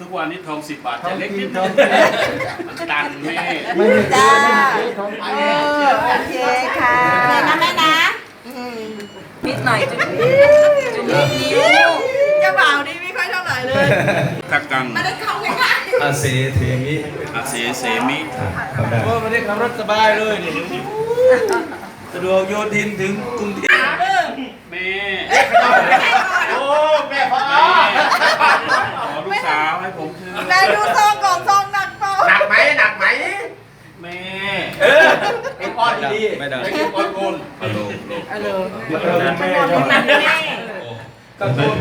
ทุกวันนี้ทองสิบบาททอจะงเล็กกินินดทองมันตันแม่ไม่ได้จ้าทองเอกินอโอเคค่ะนะแม่นะอืมนิดหน่อยจุดจุดนิ้วเจ้าบ่าวนี่ไม่ค่อยเท่าไหร่เลยทักกังไม่ได้เข้าง่ายอาเสเทมิอาเสเสมิเขาได้โอ้ไม่ได้ขับรถสบายเลยนี่สะดวกโยธินถึงกรุงเทพ แม่ โอ้แม่พ่อ แม่ขอลูกสาวให้ผมเถ ๆ อะ นาย ดูซองก่อนซองหนักเปล่าหนักไหมหนักไหมแม่เออไอ้พ่อดีๆไม่ได้ไอ้พ่อโกนฮัลโหลเออแม่ก็โทษ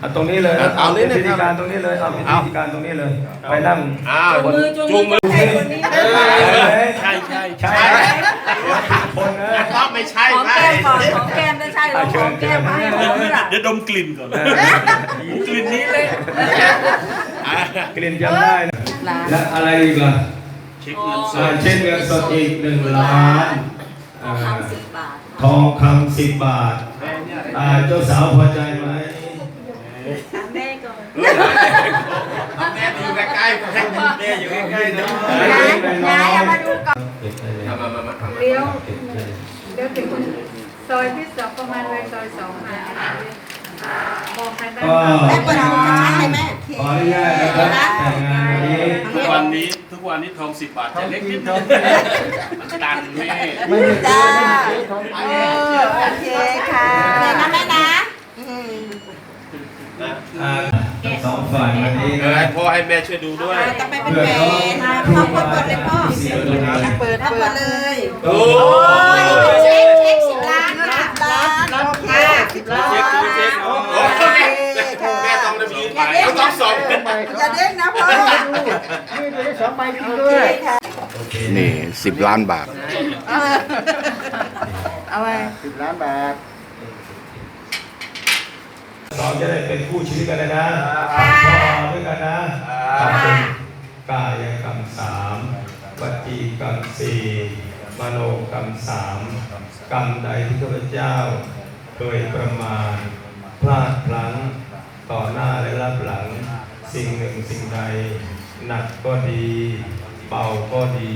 เอาตรงนี้เลยเอาพิธีการตรงนี้เลยเอาพิธีการตรงนี้เลย ไปนั่งอ้าวมือจุงมือใช่ใช่ใช่คนนะต้องไม่ใช่หอมไหมแก้มก่อนหอมแก้มได้ใช่หรอหอมแก้มให้หอมไม่ล่ะเดี๋ยวดมกลิ่นก่อน กลิ่นนี้เลย กลิ่นจำได้นะและอะไรอีกล่ะเช็คเงินสอ่าดเช่นเงินสดอีกหนึ่งล้านอ่าทำสิบบาททองคำสิบบาทอ่าเจ้าสาวพอใจไหมแม่ก่อน แม่อยู่ใกล้ๆให้แม่อยู่ใกล้ๆนะยายเอามาดูก่อน เก็บไปเลยมามามามาเลี้ยวเก็บไปเลยเดี๋ยวถึงซอยที่สองประมาณเลยซอยสองมาบอกใครบ้างก็ แม่เปิดดูจะใช่ไหม ขออนุญาตนะครับแต่งงานวันนี้ทุกวันนี้ทุกวันนี้ทองสิบบาทจะเล็กนิดมันตันแม่ไม่ได้จ้าทองเออโอเคค่ะนะแม่นะอืมอ่าทั้งสองฝ่ายวันนี้เออให้พ่อให้แม่ช่วยดูด้วยจะไปเป็นแฟนพ่อเปิดเปิดเลยพ่อเสียตรงนี้เปิดเปิดเลย โอ้โอ้ยเช็คเช็คสิบล้านสิบล้านโอเคสิบล้าน เช็คดูเช็คโอ้โหแม่ต้อง ระบีต้องต้องสองอย่าเด้งนะพ่อนี่ตัวที่สองใบจริงด้วยนี่สิบล้านบาทเอาไว้สิบล้านบาทสองจะได้เป็นคู่ชีวิตกันเลยนะพอด้วยกันนะทำเป็นกายกรรมสามวจีกรรมสี่มโนกรรมสามกรรมใดที่ข้าพเจ้าเคยประมาณพลาดพลั้ง ต่อหน้าและรับหลัง สิ่งหนึ่งสิ่งใด หนักก็ดี เบาก็ดี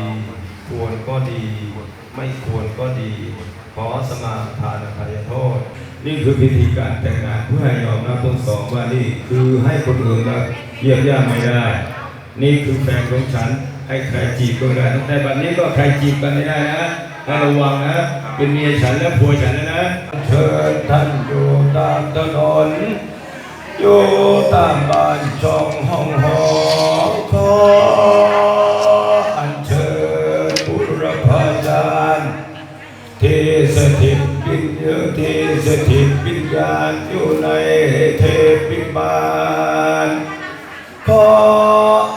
ควรก็ดี ไม่ควรก็ดี ขอสมาทานอภัยโทษ นี่คือพิธีการแต่งงานเพื่อให้ยอมรับทั้งสองว่านี่คือให้คนอื่นมาเยี่ยมย่าไม่ได้ นี่คือแฟนของฉันให้ใครจีบก็ได้แต่บัดนี้ก็ใครจีบกันไม่ได้นะให้ระวังนะ เป็นเมียฉันและผัวฉันแล้วนะ เชิญท่านอยู่ตามถนน อยู่ตามบ้านช่องห้องหอขออัญเชิญบุรพาจารย์ที่สถิตวิญญาณที่สถิตวิญญาณอยู่ในเทพวิมานขอ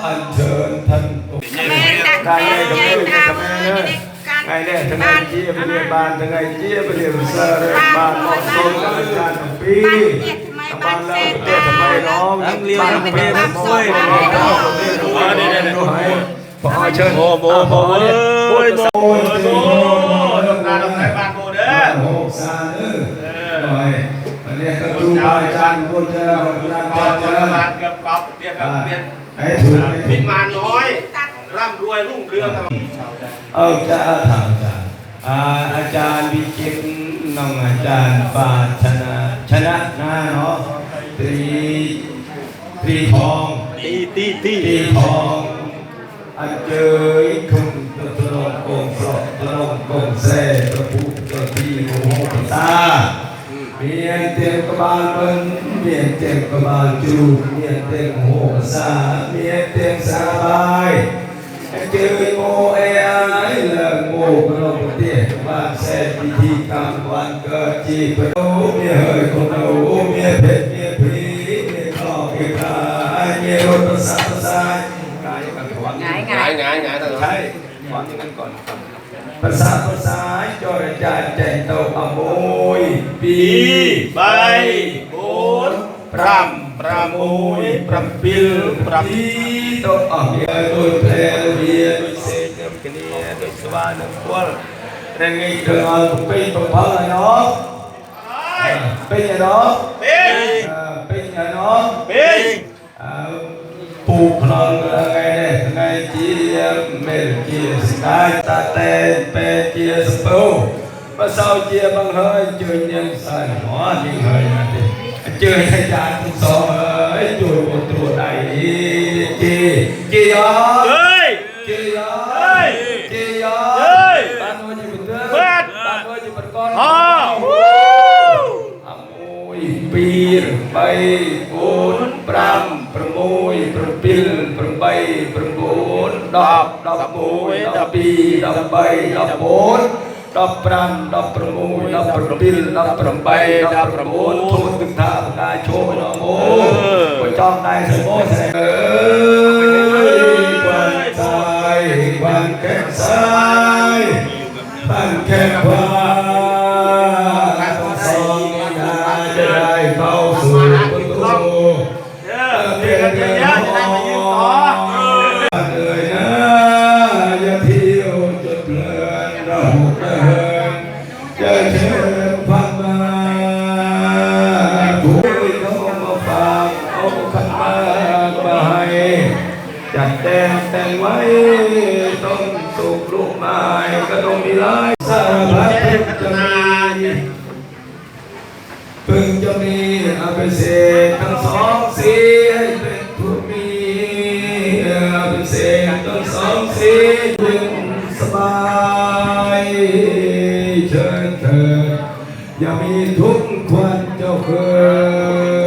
อัญเชิญท่านแม่ดักใครแม่ได้แย่กับงเรื่ตาองมืกับอแม่นี่เนี่ยได้การไงเนี่ยทั้งไงเจี๊ยบเรียนบ้านทั้งไงเจี๊ยบเรียนเซอร์เรียนบ้านเหมาะสมกับอาจารย์ปี บ้านเราเรียนทำไมน้องบ้านเรียนทำไมน้องโอ้ยพอเชิญโมโมโมโอ้ยโมโมโมตาดำไหนบ้านโมเด้อโมซาเออหน่อยอันนี้ก็ครูบาอาจารย์พุทธเจ้าอาจารย์ก่อนเจ้าจะมากับก๊อฟเรียกกับเรียนให้ถูกพิมาน้อยร่ำรวยรุ่งเรืองเอาจะถามจารย์อาอาจารย์วิจิตรน้องอาจารย์ปาชนะ ชนะนาเนาะตรีตรีทองตีตีตีตรีทองอันเจยคุณตะตรององค์พระตรององค์แซ่ตะปุตะตีโมโหตาเมียนเต็มกบาลเปิ้นเมียนเต็มกบาลจูเมียนเต็มโหสาเมียนเต็มสาบายเจยโมเอไอเลิกโมกระโดดเตี้ยบ้านแซ่พิธีกรรมวันเกิดจีบโอ้เมียเฮยคนเอาเมียเพชรเมียพีเมียคลอกเมียคายเมียรถประสาทประสายกายกันหวังหงายงางายยหงายหงายตลอดใช่วางอย่างนั้นก่อนภาษาภาษาจอยจานใจโตอโมยปีใบโบนพรำประโมยปรำปิลปรำ ปีโตอเมียโดยเพลเวียโดยเสกเนมกันเนี่ยโดยสวานควลเรงไงเธอเอาเป็นตัวพลายเนาะเป็นไงเนาะ เป็นเป็นไงเนาะเป็นเอาปูคลองไงไงเจียมเมลเจียสกายตาเตเปเจียสปูมาเศร้าเจียบังเฮยเแก่สายพันแค่ควาสองยาจะได้เข้าสู่ประตูเตียวเดี๋ยวเดี๋ยวจะได้มายืนต่อเอ่ยนะอย่าเที่ยวจนเพลินเราเดินจะเชิญพักมาผู้เขามาฝากเอาขันมามาให้จัดแต่งแต่งไว้ ทุกลูกไม้ก็ต้องมีลายสารพัดจะมีพึงจะมีอาภิเศษทั้งสองสีให้เป็นผู้มีอาภิเศษทั้งสองสียึงสบายเชิญเถิดอย่ามีทุกข์ควันเจ้าเคย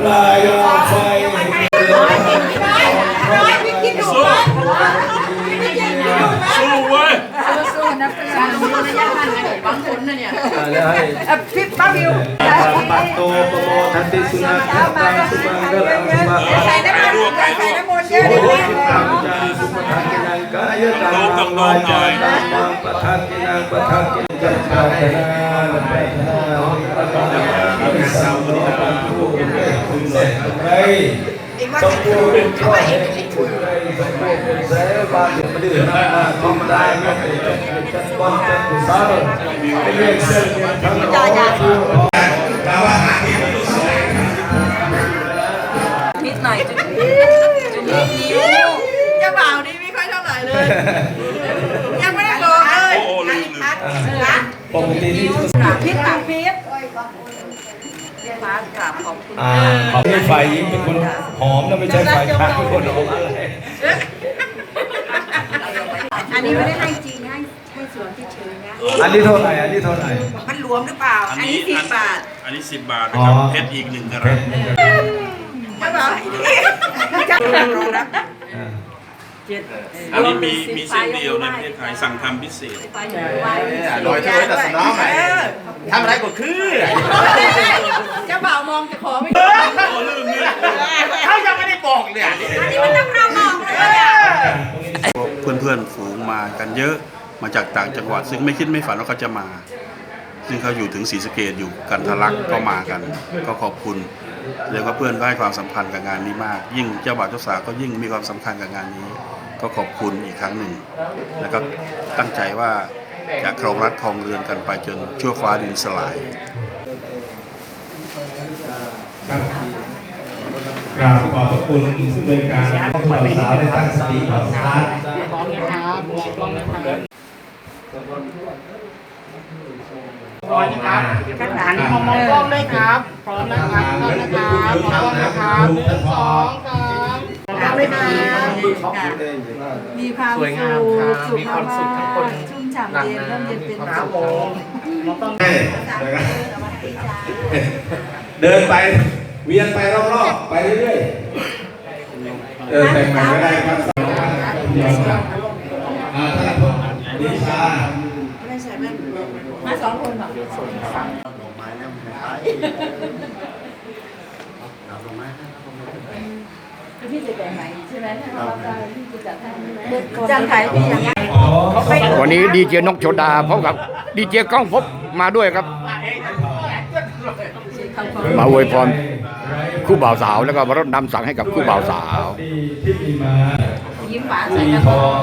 ปลายไฟร้อยร้อยพี่คิดดูว่าพี่คิดดูว่าสู้เว้ยสู้นะเพื่อนรู้ระยะทางบางคนนะเนี่ยพี่ป้าวิวปัตโตปโมทันติสุนัขตังสุมังกลังสุมังใส่น้ำมันใส่น้ำมันเยอะ ยตังวาจาตังมังปทังกินังปทังกินังปัตนาปัตนาปัตนาปัตนาสัมโนปันทุคุเร็จไรอีกวันสมนึงบูรณ์ช่วยคุณไรสมบูรณ์เสบานมาดื้อมาทำได้ไม่เป็นจัดวันจัดกุศลเรียกเส้นทั้งร้อย ยังไม่ได้บอกเลยอันนี้พัดนะปกตินี่พิษต่างพิษฟ้ากราบขอบคุณอ่าขาเป็นฝ่ายหญิงเป็นคนหอมนะไม่ใช่ฝ่ายชายเป็นคนหอมอะไรอันนี้ไม่ได้ให้จริงให้ให้สวนที่เฉยนะอันนี้เท่าไหร่อันนี้เท่าไหร่มันรวมหรือเปล่า อันนี้สิบบาท อันนี้สิบบาทนะครับอ๋อเพชรอีกหนึ่งกระรัตจ้าบ่าวจะรอรั บอ่าอันนี้มีมีเส้นเดียวในประเทศไทยสั่งทำพิเศษ ไปอยู่ไว้ลอยตัวแต่สนองไหมทำอะไรก็คือเจ้าบ่าวมองจะขอไม่โอ้ลืมเนี่ยเขายังไม่ได้บอกเลยอันนี้มันต้องเรามองเลยอะเพื่อนๆฝูงมากันเยอะมาจากต่างจังหวัด ซึ่งไม่คิดไม่ฝันว่าเขาจะมา ซึ่งเขาอยู่ถึงศรีสะเกดอยู่กันทะลักก็มากัน ก็ขอบคุณเรียกว่าเพื่อนก็ให้ความสำคัญกับงานนี้มาก ยิ่งเจ้าบ่าวเจ้าสาวก็ยิ่งมีความสำคัญกับงานนี้ ก็ขอบคุณอีกครั้งหนึ่งแล้วก็ตั้งใจว่าจะครองรักครองเรือนกันไปจนชั่วฟ้าดินสลายกราบขอบพระคุณผู้บริการผู้บ่าวสาวได้ตั้งสติก่อนครับข้างหลังมองกล้องด้วยครับ พร้อมนะครับพร้อมนะครับพร้อมนะครับหนึ่งสองเอาเลยค่ะ มีความสวยงามครับมีความสุขทุกคนชุ่มฉ่ำเย็นร่มเย็นเป็นสุขเดินไปเวียนไปรอบๆไปเรื่อยๆเออแต่งใหม่ก็ได้ครับสองท่านเดียวครับอ่าท่านพนิชาไม่ใช่แม่มาสองคนเหรอ พี่จะแต่งไหนใช่ไหมถ้าเราได้พี่จะจัดให้ใช่ไหมจังไทยพี่อย่างนี้อ๋อวันนี้ดีเจนกโชดาพร้อมกับดีเจกล้องพบมาด้วยครับ มาอวยพรคู่บ่าวสาวแล้วก็มารดน้ำสังให้กับคู่บ่าวสาวดีที่มีมายิ้มหวานใส่มีกระทบออกง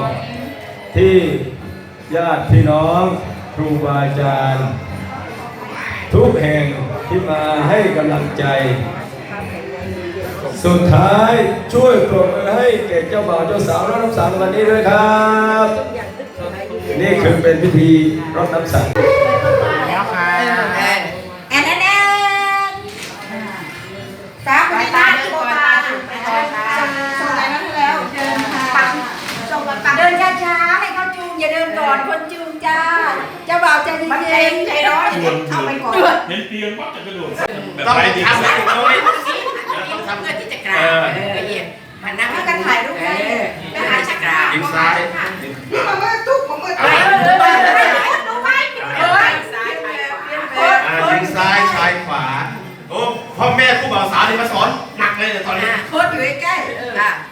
ที่ญาติพี่น้องครูบาอาจารย์ ทุกแห่งที่มาให้กำลังใจ สุดท้ายช่วยปรบมือให้แก่เจ้าบ่าวเจ้าสาวรดน้ำสังวันนี้ด้วยครับ นี่คือเป็นพิธีรดน้ำสังแล้วค่ะแอนแอนแอนสามไปตาตัวตาไปตาส่งอะไรนั่นแล้วเดินปังส่งปังเดินช้าๆให้เขาจูงอย่าเดินก่อนคนจูงจ้าเจ้าบ่าวใจเย็นๆใจร้อนเข้าไปก่อนเห็นเตียงปั๊บจะกระโดดต้องทำให้โดย ต้องทำเพื่อที่จะกราบเออเย็นมานั่ง แล้วกันถ่าย รูปได้เพื่อที่จะกราบยิ้มซ้ายนี่มันก็ทุกผมก็เอถ่ายอรูปเอได้อเออดูไว้เออซ้ายไปขวาอ่ายิ้มซ้ายชายขวา โอ้พ่อแม่ผู้บ่าวสาวนี่มาสอนหนักเลยเนี่ยตอนนี้ โคตรอยู่ใกล้ๆอะอ่า